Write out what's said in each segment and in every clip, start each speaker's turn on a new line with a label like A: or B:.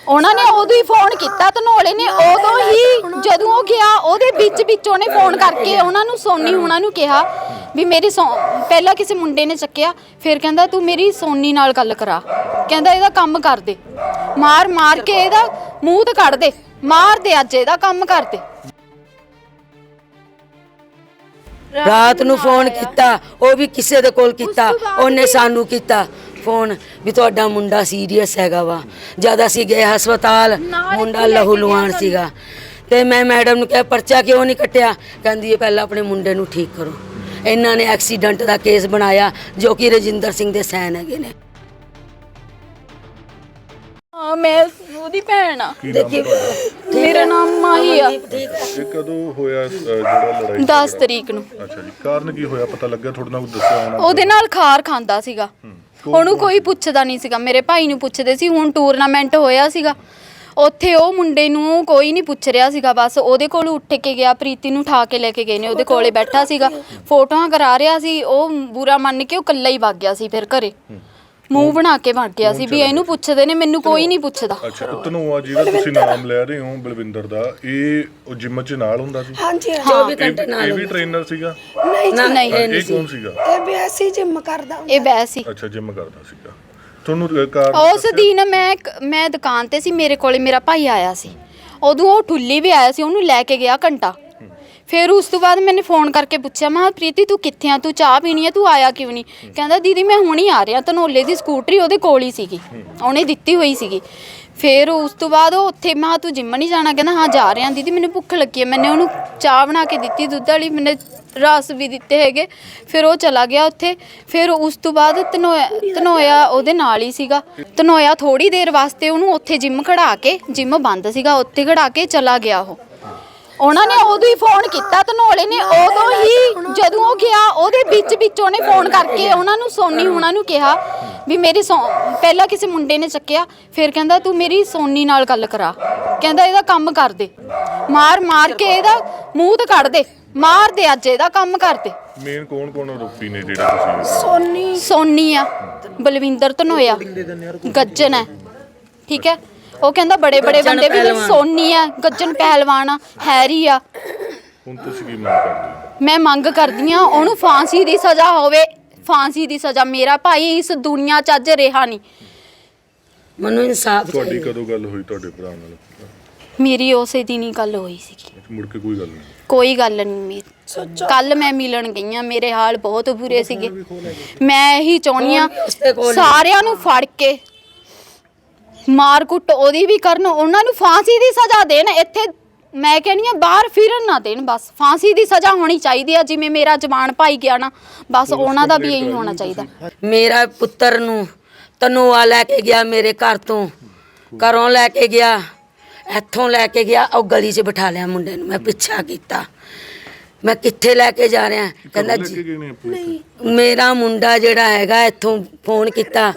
A: ਉਹਨਾਂ ਨੇ ਉਦੋਂ ਹੀ ਫੋਨ ਕੀਤਾ ਧਨੋਲੇ ਨੇ ਉਦੋਂ ਹੀ ਜਦੋਂ ਉਹ ਗਿਆ ਉਹਦੇ ਵਿੱਚ ਵਿੱਚ ਉਹਨੇ ਫੋਨ ਕਰਕੇ ਉਹਨਾਂ ਨੂੰ ਸੋਨੀ ਹੁਣਾਂ ਨੂੰ ਕਿਹਾ ਵੀ ਮੇਰੀ ਸੋ- ਪਹਿਲਾਂ ਕਿਸੇ ਮੁੰਡੇ ਨੇ ਚੱਕਿਆ ਫਿਰ ਕਹਿੰਦਾ ਤੂੰ ਮੇਰੀ ਸੋਨੀ ਨਾਲ ਗੱਲ ਕਰਾ। ਕਹਿੰਦਾ ਇਹਦਾ ਕੰਮ ਕਰ ਦੇ। ਮਾਰ ਮਾਰ ਕੇ ਇਹਦਾ ਮੂੰਹ ਤੇ ਕੱਢ ਦੇ। ਮਾਰ ਦੇ ਅੱਜ ਇਹਦਾ ਕੰਮ ਕਰ ਦੇ।
B: ਰਾਤ ਨੂੰ ਫੋਨ ਕੀਤਾ ਉਹ ਵੀ ਕਿਸੇ ਦੇ ਕੋਲ ਕੀਤਾ ਉਹਨੇ ਸਾਨੂੰ ਕੀਤਾ। ਫੋਨ ਵੀ ਤੁਹਾਡਾ ਮੁੰਡਾ ਸੀਰੀਅਸ ਹੈਗਾ ਵਾ। ਜਦ ਅਸੀਂ ਗਏ ਹਸਪਤਾਲ ਮੁੰਡਾ ਲਹੂ ਲੁਹਾਨ ਸੀਗਾ। ਤੇ ਮੈਂ ਮੈਡਮ ਨੂੰ ਕਿਹਾ ਪਰਚਾ ਕਿਉਂ ਨਹੀਂ ਕੱਟਿਆ? ਕਹਿੰਦੀ ਇਹ ਪਹਿਲਾਂ ਆਪਣੇ ਮੁੰਡੇ ਨੂੰ ਠੀਕ ਕਰੋ। ਇਹਨਾਂ ਨੇ ਐਕਸੀਡੈਂਟ ਦਾ ਕੇਸ ਬਣਾਇਆ ਜੋ ਕਿ ਰਜਿੰਦਰ ਸਿੰਘ ਦੇ ਸੈਨ ਹੈਗੇ ਨੇ।
A: ਹਾਂ ਮੈਂ ਉਹਦੀ ਭੈਣ ਆ। ਮੇਰਾ ਨਾਮ ਮਾਹੀ ਆ।
C: ਇਹ ਕਦੋਂ ਹੋਇਆ ਅ, ਜਿਹੜਾ ਲੜਾਈ
A: 10 ਤਰੀਕ ਨੂੰ।
C: ਅੱਛਾ ਜੀ ਕਾਰਨ ਕੀ ਹੋਇਆ? ਪਤਾ ਲੱਗਿਆ ਤੁਹਾਡੇ ਨਾਲ ਕੁਝ ਦੱਸਿਆ ਹੋਣਾ?
A: ਉਹਦੇ ਨਾਲ ਖਾਰ ਖਾਂਦਾ ਸੀਗਾ। ਉਹਨੂੰ ਕੋਈ ਪੁੱਛਦਾ ਨਹੀਂ ਸੀਗਾ। ਮੇਰੇ ਭਾਈ ਨੂੰ ਪੁੱਛਦੇ ਸੀ ਹੁਣ ਟੂਰਨਾਮੈਂਟ ਹੋਇਆ ਸੀਗਾ। ਉੱਥੇ ਉਹ ਮੁੰਡੇ ਨੂੰ ਕੋਈ ਨਹੀਂ ਪੁੱਛ ਰਿਹਾ ਸੀਗਾ ਬਸ ਉਹਦੇ ਕੋਲ ਉੱਠ ਕੇ ਗਿਆ ਪ੍ਰੀਤੀ ਨੂੰ ਠਾ ਕੇ ਲੈ ਕੇ ਗਏ ਨੇ ਉਹਦੇ ਕੋਲੇ ਬੈਠਾ ਸੀਗਾ। ਫੋਟੋਆਂ ਕਰਾ ਰਿਹਾ ਸੀ ਉਹ ਬੁਰਾ ਮੰਨ ਕੇ ਉਹ ਇਕੱਲਾ ਹੀ ਵਗ ਗਿਆ ਸੀ ਫਿਰ ਘਰੇ। ਮੂੰਹ ਬਣਾ ਕੇ ਵਗ ਗਿਆ ਸੀ ਵੀ ਇਹਨੂੰ ਪੁੱਛਦੇ ਨੇ ਮੈਨੂੰ ਕੋਈ ਨਹੀਂ ਪੁੱਛਦਾ।
C: ਅੱਛਾ ਧਨੋਆ ਜਿਹਦਾ ਤੁਸੀਂ ਨਾਮ ਲੈ ਰਹੇ ਹੋ ਬਲਵਿੰਦਰ ਦਾ ਇਹ ਉਹ ਜਿਮ 'ਚ ਨਾਲ ਹੁੰਦਾ ਸੀ?
D: ਹਾਂਜੀ ਹਾਂ
B: 24
C: ਇਹ
B: ਘੰਟੇ
C: ਇਹ
B: ਨਾਲ
C: ਵੀ ਟ੍ਰੇਨਰ ਸੀਗਾ?
D: ਨਹੀਂ
A: ਨਹੀਂ।
C: ਇਹ ਕੌਣ ਸੀਗਾ?
D: ਇਹ ਵੀ ਐਸੀ ਜਿੰਮ ਕਰਦਾ
A: ਇਹ ਬਹਿ ਸੀ
C: ਅੱਛਾ ਜਿਮ ਕਰਦਾ ਸੀਗਾ। ਤੁਹਾਨੂੰ ਅ, ਕਾਰਨ
A: ਉਸ ਦਿਨ ਮੈਂ ਮੈਂ ਦੁਕਾਨ ਤੇ ਸੀ ਮੇਰੇ ਕੋਲੇ ਮੇਰਾ ਭਾਈ ਆਇਆ ਸੀ। ਉਦੋਂ ਉਹ ਠੁੱਲੀ ਵੀ ਆਇਆ ਸੀ ਉਹਨੂੰ ਲੈ ਕੇ ਗਿਆ ਘੰਟਾ। ਫਿਰ ਉਸ ਤੋਂ ਬਾਅਦ ਮੈਨੇ ਫੋਨ ਕਰਕੇ ਪੁੱਛਿਆ ਮੈਂ ਕਿਹਾ, ਪ੍ਰੀਤੀ ਤੂੰ ਕਿੱਥੇ ਆ? ਤੂੰ ਚਾਹ ਪੀਣੀ ਹੈ ਤੂੰ ਆਇਆ ਕਿਉਂ ਨਹੀਂ? ਕਹਿੰਦਾ ਦੀਦੀ ਮੈਂ ਹੁਣ ਹੀ ਆ ਰਿਹਾ। ਧਨੋਲੇ ਦੀ ਸਕੂਟਰੀ ਉਹਦੇ ਕੋਲ ਹੀ ਸੀਗੀ। ਉਹਨੇ ਦਿੱਤੀ ਹੋਈ ਸੀਗੀ। ਫਿਰ ਉਸ ਤੋਂ ਬਾਅਦ ਉਹ ਉੱਥੇ ਮੈਂ ਤੂੰ ਜਿੰਮ ਨਹੀਂ ਜਾਣਾ? ਕਹਿੰਦਾ ਹਾਂ ਜਾ ਰਿਹਾ। ਦੀਦੀ ਮੈਨੂੰ ਭੁੱਖ ਲੱਗੀ ਹੈ ਮੈਨੇ ਉਹਨੂੰ ਚਾਹ ਬਣਾ ਕੇ ਦਿੱਤੀ ਦੁੱਧ ਵਾਲੀ। ਮੈਨੇ ਰਸ ਵੀ ਦਿੱਤੇ ਹੈਗੇ। ਫਿਰ ਉਹ ਚਲਾ ਗਿਆ ਉੱਥੇ। ਫਿਰ ਉਸ ਤੋਂ ਬਾਅਦ ਧਨੋਇਆ ਧਨੋਇਆ ਉਹਦੇ ਨਾਲ ਹੀ ਸੀਗਾ। ਧਨੋਇਆ ਥੋੜੀ ਦੇਰ ਵਾਸਤੇ ਉਹਨੂੰ ਉੱਥੇ ਜਿੰਮ ਖੜਾ ਕੇ ਜਿੰਮ ਬੰਦ ਸੀਗਾ ਉੱਥੇ ਖੜਾ ਕੇ ਚਲਾ ਗਿਆ ਉਹ। ਉਹਨਾਂ ਨੇ ਉਦੋਂ ਹੀ ਫੋਨ ਕੀਤਾ ਧਨੋਲੇ ਨੇ ਉਦੋਂ ਹੀ ਜਦੋਂ ਉਹ ਗਿਆ ਉਹਦੇ ਵਿੱਚ ਵਿੱਚ ਉਹਨੇ ਫੋਨ ਕਰਕੇ ਉਹਨਾਂ ਨੂੰ ਸੋਨੀ ਹੁਣਾਂ ਨੂੰ ਕਿਹਾ ਵੀ ਮੇਰੀ ਸੋ- ਪਹਿਲਾਂ ਕਿਸੇ ਮੁੰਡੇ ਨੇ ਚੱਕਿਆ ਫਿਰ ਕਹਿੰਦਾ ਤੂੰ ਮੇਰੀ ਸੋਨੀ ਨਾਲ ਗੱਲ ਕਰਾ। ਕਹਿੰਦਾ ਇਹਦਾ ਕੰਮ ਕਰ ਦੇ। ਮਾਰ ਮਾਰ ਕੇ ਇਹਦਾ ਮੂੰਹ ਤੇ ਕੱਢ ਦੇ। ਮਾਰ ਦੇ ਅੱਜ ਇਹਦਾ ਕੰਮ ਕਰ ਦੇ।
C: ਮੇਨ ਕੌਣ ਕੌਣ ਆਰੋਪੀ ਨੇ ਜਿਹੜਾ ਤੁਸੀਂ
D: ਸੋਨੀ।
A: ਸੋਨੀ ਆ ਬਲਵਿੰਦਰ ਧਨੋਇਆ। ਗੱਜਨ ਹੈ। ਠੀਕ ਹੈ? ਉਹ ਕਹਿੰਦਾ ਬੜੇ ਬੜੇ
B: ਗੱਜਣ
A: ਬੰਦੇ ਵੀ
B: ਪਹਿਲਵਾਨ।
A: ਸੋਨੀ ਆ ਗੱਜਨ ਪਹਿਲਵਾਨ ਆ ਹੈਰੀ ਆ।
C: ਹੁਣ ਤੁਸੀਂ ਕੀ ਮੰਗ ਕਰਦੇ ਹੋ?
A: ਮੈਂ ਮੰਗ ਕਰਦੀ ਆ ਉਹਨੂੰ ਫਾਂਸੀ ਦੀ ਸਜ਼ਾ ਹੋਵੇ ਫਾਂਸੀ ਦੀ ਸਜ਼ਾ। ਮੇਰਾ ਭਾਈ ਇਸ ਦੁਨੀਆ 'ਚ ਅੱਜ ਰਿਹਾ ਨਹੀਂ।
B: ਮੈਨੂੰ ਇਨਸਾਫ
C: ਤੁਹਾਡੀ
B: ਚਾਹੀਦਾ।
C: ਕਦੋਂ ਗੱਲ ਹੋਈ ਤੁਹਾਡੇ ਭਰਾ ਨਾਲ?
A: ਮੇਰੀ ਉਸੇ ਦਿਨ ਹੀ ਗੱਲ ਹੋਈ ਸੀਗੀ।
C: ਮੁੜ ਕੇ ਕੋਈ ਗੱਲ ਨਹੀਂ।
A: ਕੋਈ ਗੱਲ ਨਹੀਂ ਮੇਰੀ। ਕੱਲ ਮੈਂ ਮਿਲਣ ਗਈ ਆ ਮੇਰੇ ਹਾਲ ਬਹੁਤ ਬੁਰੇ ਸੀਗੇ। ਮੈਂ ਇਹੀ ਚਾਹੁੰਦੀ ਆ। ਸਾਰਿਆਂ ਨੂੰ ਫੜ ਕੇ ਮਾਰ ਕੁੱਟ ਉਹਦੀ ਵੀ ਕਰਨ ਉਹਨਾਂ ਨੂੰ ਫਾਂਸੀ ਦੀ ਸਜ਼ਾ ਦੇਣ ਇੱਥੇ ਮੈਂ ਕਹਿੰਦੀ ਆ ਬਾਹਰ ਫਿਰਨ ਨਾ ਦੇਣ ਬਸ ਫਾਂਸੀ ਦੀ ਸਜ਼ਾ ਹੋਣੀ ਚਾਹੀਦੀ ਆ ਜਿਵੇਂ ਮੇਰਾ ਜਵਾਨ ਭਾਈ ਗਿਆ ਨਾ ਬਸ ਉਹਨਾਂ ਦਾ ਵੀ ਇਹੀ ਹੋਣਾ ਚਾਹੀਦਾ।
B: ਮੇਰਾ ਪੁੱਤਰ ਨੂੰ ਤਨੂਆ ਲੈ ਕੇ ਗਿਆ ਮੇਰੇ ਘਰ ਤੋਂ। ਘਰੋਂ ਲੈ ਕੇ ਗਿਆ ਇੱਥੋਂ ਲੈ ਕੇ ਗਿਆ ਉਹ ਗਲੀ 'ਚ ਬਿਠਾ ਲਿਆ ਮੁੰਡੇ ਨੂੰ ਮੈਂ ਪਿੱਛਾ ਕੀਤਾ। ਮੈਂ ਕਿੱਥੇ ਲੈ ਕੇ ਜਾ ਰਿਹਾ? ਕਹਿੰਦਾ ਜੀ ਮੇਰਾ ਮੁੰਡਾ ਜਿਹੜਾ ਹੈਗਾ ਇੱਥੋਂ ਫੋਨ ਕੀਤਾ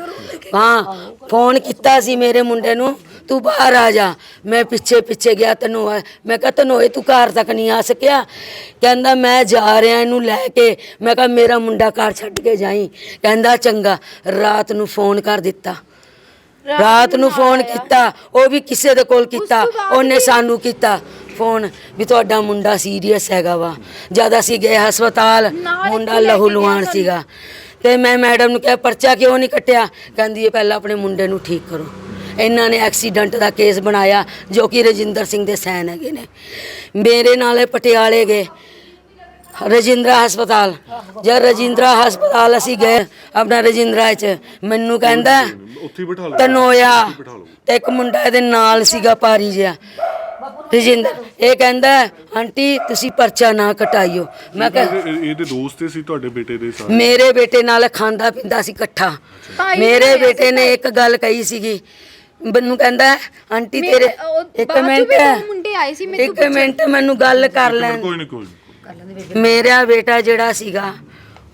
B: ਹਾਂ ਫੋਨ ਕੀਤਾ ਸੀ ਮੇਰੇ ਮੁੰਡੇ ਨੂੰ ਤੂੰ ਬਾਹਰ ਆ ਜਾ ਮੈਂ ਪਿੱਛੇ ਪਿੱਛੇ ਗਿਆ ਤੈਨੂੰ ਮੈਂ ਕਿਹਾ ਤੈਨੂੰ ਇਹ ਤੂੰ ਘਰ ਤੱਕ ਨਹੀਂ ਆ ਸਕਿਆ? ਕਹਿੰਦਾ ਮੈਂ ਜਾ ਰਿਹਾ ਇਹਨੂੰ ਲੈ ਕੇ। ਮੈਂ ਕਿਹਾ ਮੇਰਾ ਮੁੰਡਾ ਘਰ ਛੱਡ ਕੇ ਜਾਈ। ਕਹਿੰਦਾ ਚੰਗਾ ਰਾਤ ਨੂੰ ਫੋਨ ਕਰ ਦਿੱਤਾ। ਰਾਤ ਨੂੰ ਫੋਨ ਕੀਤਾ ਉਹ ਵੀ ਕਿਸੇ ਦੇ ਕੋਲ ਕੀਤਾ ਉਹਨੇ ਸਾਨੂੰ ਕੀਤਾ। ਫੋਨ ਵੀ ਤੁਹਾਡਾ ਮੁੰਡਾ ਸੀਰੀਅਸ ਹੈਗਾ ਵਾ। ਜਦ ਅਸੀਂ ਗਏ ਹਸਪਤਾਲ ਮੁੰਡਾ ਲਹੂ ਲੁਹਾਨ ਸੀਗਾ। ਤੇ ਮੈਂ ਮੈਡਮ ਨੂੰ ਕਿਹਾ ਪਰਚਾ ਕਿਉਂ ਨਹੀਂ ਕੱਟਿਆ? ਕਹਿੰਦੀ ਇਹ ਪਹਿਲਾਂ ਆਪਣੇ ਮੁੰਡੇ ਨੂੰ ਠੀਕ ਕਰੋ। ਇਹਨਾਂ ਨੇ ਐਕਸੀਡੈਂਟ ਦਾ ਕੇਸ ਬਣਾਇਆ ਜੋ ਕਿ ਰਜਿੰਦਰ ਸਿੰਘ ਦੇ ਸੈਨ ਹੈਗੇ ਨੇ। ਮੇਰੇ ਨਾਲੇ ਪਟਿਆਲੇ ਗਏ। ਰਜਿੰਦਰਾ ਹਸਪਤਾਲ। ਜਦ ਰਜਿੰਦਰਾ ਹਸਪਤਾਲ ਅਸੀਂ ਗਏ ਆਪਣਾ ਰਜਿੰਦਰਾ ਚ ਮੈਨੂੰ ਕਹਿੰਦਾ
C: ਉੱਥੇ ਬਿਠਾ ਲਓ
B: ਤਨੋਇਆ ਤੇ ਇੱਕ ਮੁੰਡਾ ਇਹਦੇ ਨਾਲ ਸੀਗਾ ਪਾਰੀ ਜਿਹਾ। ਰਜਿੰਦਰ ਇਹ ਕਹਿੰਦਾ ਆਂਟੀ ਤੁਸੀਂ ਪਰਚਾ ਨਾ ਕਟਾਈਓ। ਮੈਂ ਕਿਹਾ
C: ਇਹ- ਇਹ- ਇਹਦੇ ਦੋਸਤ ਸੀ ਤੁਹਾਡੇ ਬੇਟੇ ਦੇ ਸਾਰੇ?
B: ਮੇਰੇ ਬੇਟੇ ਨਾਲ ਖਾਂਦਾ ਪੀਂਦਾ ਸੀ ਇਕੱਠਾ। ਮੇਰੇ ਬੇਟੇ ਨੇ ਇੱਕ ਗੱਲ ਕਹੀ ਸੀਗੀ। ਮੈਨੂੰ ਕਹਿੰਦਾ ਆਂਟੀ ਤੇਰੇ ਇੱਕ ਮਿੰਟ।
A: ਮੁੰਡੇ ਆਏ ਸੀ ਮੈਨੂੰ
B: ਇੱਕ ਮਿੰਟ ਮੈਨੂੰ ਗੱਲ ਕਰ ਲੈਣ
C: ਕੋਈ ਨਹੀਂ ਕੋਈ ਨੀ।
B: ਮੇਰਾ ਬੇਟਾ ਜਿਹੜਾ ਸੀਗਾ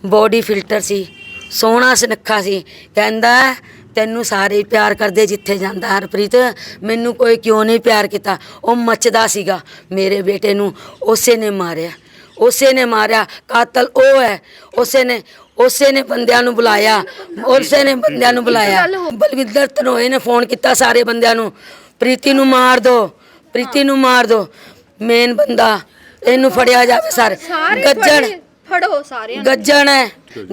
B: ਬੋਡੀ ਫਿਲਟਰ ਸੀ ਸੋਹਣਾ ਸੁਨੱਖਾ ਸੀ। ਕਹਿੰਦਾ ਤੈਨੂੰ ਸਾਰੇ ਹੀ ਪਿਆਰ ਕਰਦੇ ਜਿੱਥੇ ਜਾਂਦਾ ਹਰਪ੍ਰੀਤ ਮੈਨੂੰ ਕੋਈ ਕਿਉਂ ਨਹੀਂ ਪਿਆਰ ਕੀਤਾ? ਉਹ ਮੱਚਦਾ ਸੀਗਾ। ਮੇਰੇ ਬੇਟੇ ਨੂੰ ਉਸੇ ਨੇ ਮਾਰਿਆ। ਉਸੇ ਨੇ ਮਾਰਿਆ। ਕਾਤਲ ਉਹ ਹੈ। ਉਸੇ ਨੇ ਉਸੇ ਨੇ ਬੰਦਿਆਂ ਨੂੰ ਬੁਲਾਇਆ। ਉਸੇ ਨੇ ਬੰਦਿਆਂ ਨੂੰ ਬੁਲਾਇਆ। ਬਲਵਿੰਦਰ ਧਨੋਏ ਨੇ ਫੋਨ ਕੀਤਾ ਸਾਰੇ ਬੰਦਿਆਂ ਨੂੰ। ਪ੍ਰੀਤੀ ਨੂੰ ਮਾਰ ਦੋ। ਪ੍ਰੀਤੀ ਨੂੰ ਮਾਰ ਦੋ। ਮੇਨ ਬੰਦਾ ਇਹਨੂੰ ਫੜਿਆ ਜਾਵੇ ਸਰ। ਗੱਜਣ।
A: ਫੜੋ ਸਾਰਿਆਂ ਨੂੰ।
B: ਗੱਜਣ ਹੈ।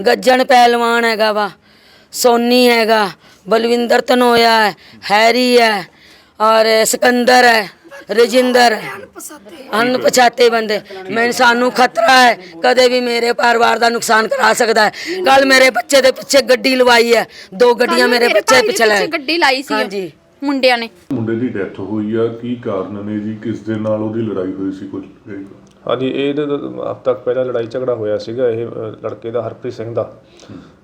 B: ਗੱਜਣ ਪਹਿਲਵਾਨ ਹੈਗਾ ਵਾ। ਸੋਨੀ ਹੈਗਾ। ਬਲਵਿੰਦਰ ਤਨੋਇਆ ਹੈ ਹੈਰੀ ਹੈ ਔਰ ਸਿਕੰਦਰ ਹੈ ਰਜਿੰਦਰ ਹੈ। ਅਣਪਛਾਤੇ ਬੰਦੇ। ਮੈਨੂੰ ਸਾਨੂੰ ਖਤਰਾ ਹੈ ਕਦੇ ਵੀ ਮੇਰੇ ਪਰਿਵਾਰ ਦਾ ਨੁਕਸਾਨ ਕਰਾ ਸਕਦਾ ਹੈ। ਕੱਲ ਮੇਰੇ ਬੱਚੇ ਦੇ ਪਿੱਛੇ ਗੱਡੀ ਲਵਾਈ ਹੈ। ਦੋ ਗੱਡੀਆਂ ਮੇਰੇ ਬੱਚੇ ਪਿੱਛੇ ਲੈ
A: ਗੱਡੀ ਲਾਈ ਸੀ।
B: ਹਾਂਜੀ।
A: ਮੁੰਡਿਆਂ ਨੇ।
C: ਮੁੰਡੇ ਦੀ ਡੈਥ ਹੋਈ ਆ। ਕੀ ਕਾਰਨ ਨੇ ਜੀ? ਕਿਸ ਦੇ ਨਾਲ ਉਹਦੀ ਲੜਾਈ ਹੋਈ ਸੀ ਕੁਝ?
E: ਹਾਂਜੀ ਇਹ ਹਫ਼ਤਾ ਤੱਕ ਪਹਿਲਾਂ ਲੜਾਈ ਝਗੜਾ ਹੋਇਆ ਸੀਗਾ। ਇਹ ਲੜਕੇ ਦਾ ਹਰਪ੍ਰੀਤ ਸਿੰਘ ਦਾ।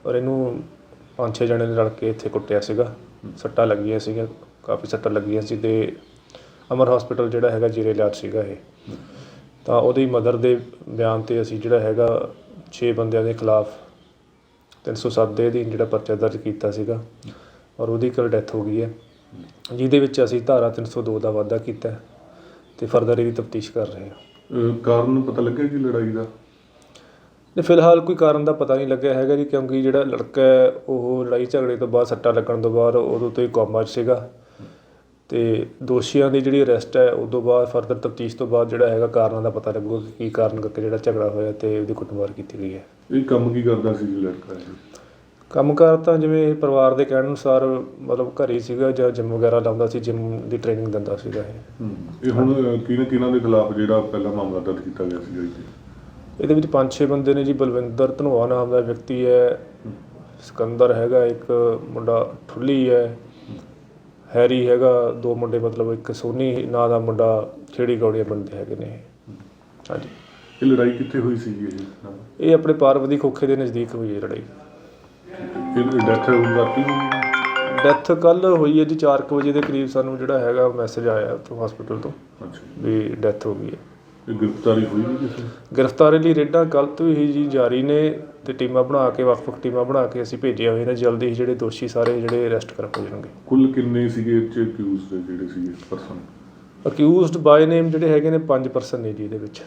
E: ਔਰ ਇਹਨੂੰ ਪੰਜ ਛੇ ਜਣੇ ਨੇ ਲੜ ਕੇ ਇੱਥੇ ਕੁੱਟਿਆ ਸੀਗਾ। ਸੱਟਾਂ ਲੱਗੀਆਂ ਸੀਗੀਆਂ, ਕਾਫੀ ਸੱਟਾਂ ਲੱਗੀਆਂ ਸੀ ਤੇ ਅਮਰ ਹਸਪੀਟਲ ਜਿਹੜਾ ਹੈਗਾ ਜੀਰੇ ਇਲਾਜ ਸੀਗਾ ਇਹ। ਤਾਂ ਉਹਦੀ ਮਦਰ ਦੇ ਬਿਆਨ ਤੇ ਅਸੀਂ ਜਿਹੜਾ ਹੈਗਾ 6 ਬੰਦਿਆਂ ਦੇ ਖਿਲਾਫ 307 ਦੇ ਅਧੀਨ ਜਿਹੜਾ ਪਰਚਾ ਦਰਜ ਕੀਤਾ ਸੀਗਾ ਔਰ ਉਹਦੀ ਕੱਲ ਡੈਥ ਹੋ ਗਈ ਹੈ। ਜਿਹਦੇ ਵਿੱਚ ਅਸੀਂ ਧਾਰਾ 302 ਦਾ ਵਾਅਦਾ ਕੀਤਾ ਹੈ ਤੇ ਫਰਦਰ ਇਹਦੀ ਤਫਤੀਸ਼ ਕਰ ਰਹੇ ਹਾਂ।
C: ਕਾਰਨ ਪਤਾ ਲੱਗਿਆ ਕਿ ਲੜਾਈ ਦਾ?
E: ਨੇ ਫਿਲਹਾਲ ਕੋਈ ਕਾਰਨ ਦਾ ਪਤਾ ਨਹੀਂ ਲੱਗਿਆ ਹੈਗਾ ਜੀ ਕਿਉਂਕਿ ਜਿਹੜਾ ਲੜਕਾ ਹੈ ਉਹ ਲੜਾਈ ਝਗੜੇ ਤੋਂ ਬਾਅਦ ਸੱਟਾ ਲੱਗਣ ਤੋਂ ਬਾਅਦ ਉਦੋਂ ਤੋਂ ਹੀ ਕੋਮਾ 'ਚ ਸੀਗਾ। ਤੇ ਦੋਸ਼ੀਆਂ ਦੀ ਜਿਹੜੀ ਅਰੈਸਟ ਹੈ ਉਸ ਤੋਂ ਬਾਅਦ ਫਰਦਰ ਤਫਤੀਸ਼ ਤੋਂ ਬਾਅਦ ਜਿਹੜਾ ਹੈਗਾ ਕਾਰਨਾਂ ਦਾ ਪਤਾ ਲੱਗੂਗਾ ਕਿ ਕੀ ਕਾਰਨ ਕਰਕੇ ਜਿਹੜਾ ਝਗੜਾ ਹੋਇਆ ਤੇ ਉਹਦੀ ਕੁੱਟਮਾਰ ਕੀਤੀ ਗਈ ਹੈ।
C: ਇਹ ਕੰਮ ਕੀ ਕਰਦਾ ਸੀ ਜੀ ਲੜਕਾ ਇਹ
E: ਕੰਮਕਾਰ ਤਾਂ ਜਿਵੇਂ ਪਰਿਵਾਰ ਦੇ ਕਹਿਣ ਅਨੁਸਾਰ ਮਤਲਬ ਘਰੇ ਹੀ ਸੀਗਾ ਜਾਂ ਜਿਮ ਵਗੈਰਾ ਲਾਉਂਦਾ ਸੀ ਜਿਮ ਦੀ ਟ੍ਰੇਨਿੰਗ ਦਿੰਦਾ ਸੀਗਾ ਇਹ।
C: ਹੂੰ। ਇਹ ਹੁਣ ਕਿਹਨਾਂ ਕਿਹਨਾਂ ਦੇ ਖਿਲਾਫ ਜਿਹੜਾ ਪਹਿਲਾ ਮਾਮਲਾ ਦਰਜ ਕੀਤਾ ਗਿਆ ਸੀ ਜੀ?
E: ਇਹਦੇ ਵਿੱਚ ਪੰਜ ਛੇ ਬੰਦੇ ਨੇ ਜੀ ਬਲਵਿੰਦਰ ਧਨੋਆ ਨਾਮ ਦਾ ਵਿਅਕਤੀ ਹੈ ਸਿਕੰਦਰ ਹੈਗਾ ਇੱਕ ਮੁੰਡਾ ਠੁੱਲੀ ਹੈ ਹੈਰੀ ਹੈਗਾ ਦੋ ਮੁੰਡੇ ਮਤਲਬ ਇੱਕ ਸੋਨੀ ਨਾਂ ਦਾ ਮੁੰਡਾ ਖੇੜੀ ਗੌੜੀਆਂ ਬੰਦੇ ਹੈਗੇ ਨੇ। ਹਾਂਜੀ।
C: ਇਹ ਲੜਾਈ ਕਿੱਥੇ ਹੋਈ ਸੀ ਜੀ ਇਹ
E: ਆਪਣੇ ਪਾਰਵਤੀ ਖੋਖੇ ਦੇ ਨਜ਼ਦੀਕ ਹੋਈ ਹੈ ਲੜਾਈ।
C: ਇਹ ਡੈਥ ਰਾਤੀ ਹੋਈ ਹੈ?
E: ਡੈਥ ਕੱਲ ਹੋਈ ਹੈ ਜੀ 4 ਵਜੇ ਦੇ ਕਰੀਬ ਸਾਨੂੰ ਜਿਹੜਾ ਹੈਗਾ ਮੈਸੇਜ ਆਇਆ ਉੱਥੋਂ ਹਸਪੀਟਲ ਤੋਂ
C: ਅੱਛਾ।
E: ਵੀ ਡੈਥ ਹੋ ਗਈ ਹੈ।
C: ਇਹ ਗ੍ਰਿਫਤਾਰੀ ਹੋਈ ਜੀ ਕਿਸੇ?
E: ਗ੍ਰਿਫਤਾਰੀ ਲਈ ਰੇਡਾਂ ਕੱਲ ਤੋਂ ਹੀ ਜੀ ਜਾਰੀ ਨੇ ਤੇ ਟੀਮਾਂ ਬਣਾ ਕੇ ਵੱਖ-ਵੱਖ ਟੀਮਾਂ ਬਣਾ ਕੇ ਅਸੀਂ ਭੇਜੀਆਂ ਹੋਈਆਂ ਨੇ ਜਲਦੀ ਹੀ ਜਿਹੜੇ ਦੋਸ਼ੀ ਸਾਰੇ ਜਿਹੜੇ ਅਰੈਸਟ ਕਰ ਹੋ ਜਾਣਗੇ
C: ਕੁੱਲ ਕਿੰਨੇ ਸੀਗੇ ਇਹ ਚ ਅਕਿਊਜ਼ ਦੇ ਜਿਹੜੇ ਸੀਗੇ ਪਰਸਨ
E: ਅਕਿਊਜ਼ਡ ਬਾਈ ਨੇਮ ਜਿਹੜੇ ਹੈਗੇ ਨੇ 5 ਪਰਸਨ ਨੇ ਜੀ ਇਹਦੇ ਵਿੱਚ।